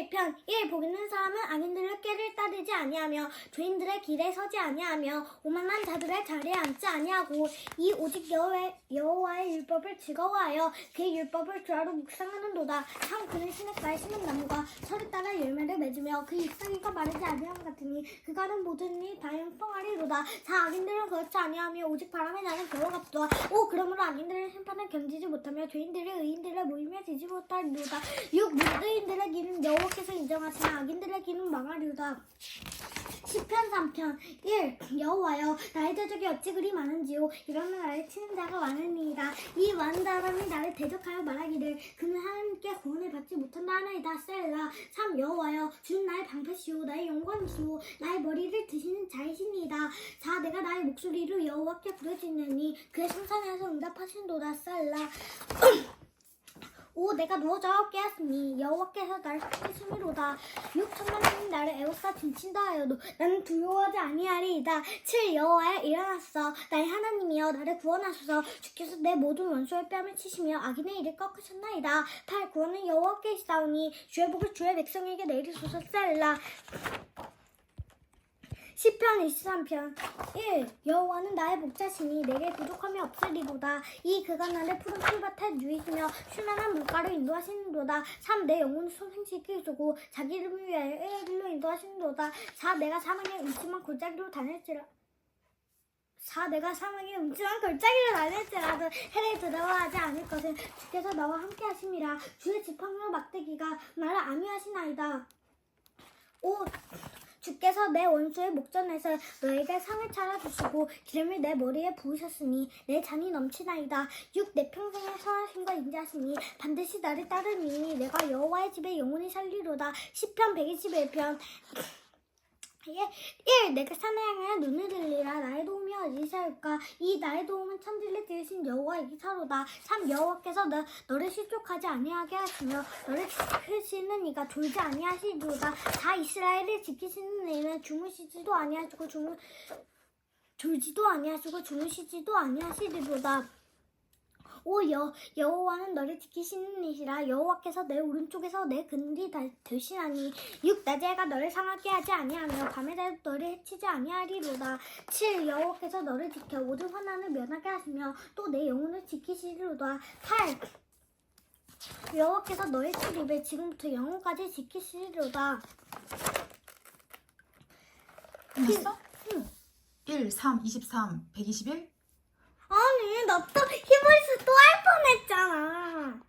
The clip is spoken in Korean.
1편 1 보기는 사람은 악인들의 꾀를 따르지 아니하며 죄인들의 길에 서지 아니하며 오만한 자들의 자리에 앉지 아니하고 이 오직 여호와의, 여호와의 율법을 즐거워하여 그의 율법을 주하로 묵상하는도다. 참 그는 시냇가에 심은 나무가 철을 따라 열매를 맺으며 그 잎사귀가 마르지 아니함 같으니 그가는 모든 일 다행성하리로다. 자 악인들은 그렇지 아니하며 오직 바람에 나는 겨와 같도다. 오 그러므로 악인들의 심판을 견디지 못하며 죄인들의 의인들의 모임 에 지지 못하리로다 6. 무의인들의 길은 여호와께서 인정하시나 악인들의 길은 망하리로다 10편 3편 1. 여호와여 나의 대적이 어찌 그리 많은지요 이러면 나를 치는 자가 많으니이다 이 많은 사람이 나를 대적하여 말하기를 그는 하나님께 구원을 받지 못한다 하나이다 셀라 3. 여호와여 주는 나의 방패시오 나의 영광이시오 나의 머리를 드시는 자이시니이다 4. 내가 나의 목소리로 여호와께 부르짖느니 그의 성산에서 응답하신도다 셀라 5. 내가 누워져 깨었으니 여호와께서 나를 지키심이로다 6. 천만님이 나를 애워싸 진친다 하여도 나는 두려워하지 아니하리이다 7. 여호와여 일어났어 나의 하나님이여 나를 구원하소서 주께서 내 모든 원수의 뺨을 치시며 악인의 일을 꺾으셨나이다 8. 구원은 여호와께 있사오니 주의 복을 주의 백성에게 내리소서 셀라 10편 23편 1. 여호와는 나의 목자시니 내게 부족함이 없으리로다 2. 그가 나를 푸른 풀밭에 누이시며 슈난한 물가로 인도하시는도다 3. 내 영혼을 소생시키시고 자기 이름을 위하여 의 길로 인도하시는도다 4. 내가 사망의 음침한 골짜기로 다닐지라 4. 내가 사망의 음침한 골짜기로 다닐지라도 해를 두려워하지 않을 것은 주께서 나와 함께 하심이라 주의 지팡이와 막대기가 나를 안위하시나이다 5. 주께서 내 원수의 목전에서 너에게 상을 차려주시고 기름을 내 머리에 부으셨으니 내 잔이 넘치나이다. 6. 내 평생의 선하심과 인자하시니 반드시 나를 따르니 내가 여호와의 집에 영원히 살리로다. 10편 121편 예, 1. 내가 산에 향하여 눈을 들리라 나의 도움이 어디서일까 2. 나의 도움은 천지를 지으신 여호와 이사로다 3. 여호와께서 너, 너를 실족하지 아니하게 하시며 너를 지키시는 이가 졸지 아니하시리로다 4. 이스라엘을 지키시는 이는 주무시지도 아니하시고 주무 졸지도 아니하시고 주무시지도 아니하시리로다 5. 여, 여호와는 너를 지키시는 이시라 여호와께서 내 오른쪽에서 내 근디 다- 되시나니 6. 낮에 해가 너를 상하게 하지 아니하며 밤에 달도 너를 해치지 아니하리로다 7. 여호와께서 너를 지켜 모든 환난을 면하게 하시며 또 내 영혼을 지키시리로다 8. 여호와께서 너의 출입을 지금부터 영혼까지 지키시리로다 끝났어? 응. 1, 3, 23, 121? 아니 나 또 히브리스 또 할 뻔했잖아